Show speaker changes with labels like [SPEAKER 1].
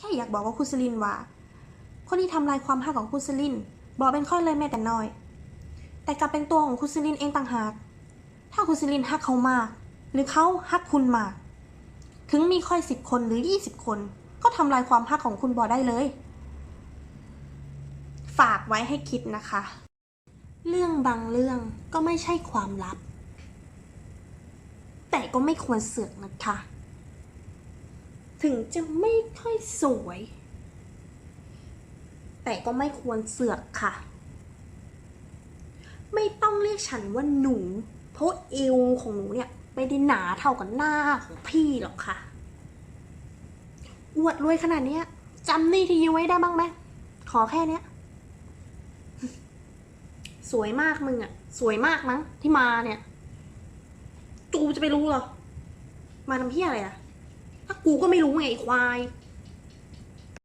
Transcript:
[SPEAKER 1] แค่อยากบอกว่าคุณสลินว่า คนที่ทำลายความฮักของคุณสลินบอกเป็นค่อยเลยแม้แต่น้อย แต่กลับเป็นตัวของคุณสลินเองต่างหาก ถ้าคุณสลินฮักเขามาก หรือเขาฮักคุณมาก ถึงมีค่อยสิบคนหรือยี่สิบคน ก็ทำลายความฮักของคุณบอได้เลย ฝากไว้ให้คิดนะคะ เรื่องบางเรื่องก็ไม่ใช่ความลับ แต่ก็ไม่ควรเสือกนะคะ ถึงจะไม่ค่อยสวย แต่ก็ไม่ควรเสือกค่ะ ไม่ต้องเรียกฉันว่าหนู เพราะเอวของหนูเนี่ยไม่ได้หนาเท่ากับหน้าของพี่หรอกค่ะ อวดรวยขนาดเนี้ยจำหนี่ที่ยืมไว้ได้บ้างไหม ขอแค่เนี้ย สวยมากมึงอะสวยมากมั้งที่มาเนี่ยกูจะไปรู้เหรอ มาทำเพี้ยอะไรอะ กูก็ไม่รู้ไงไอ้ควาย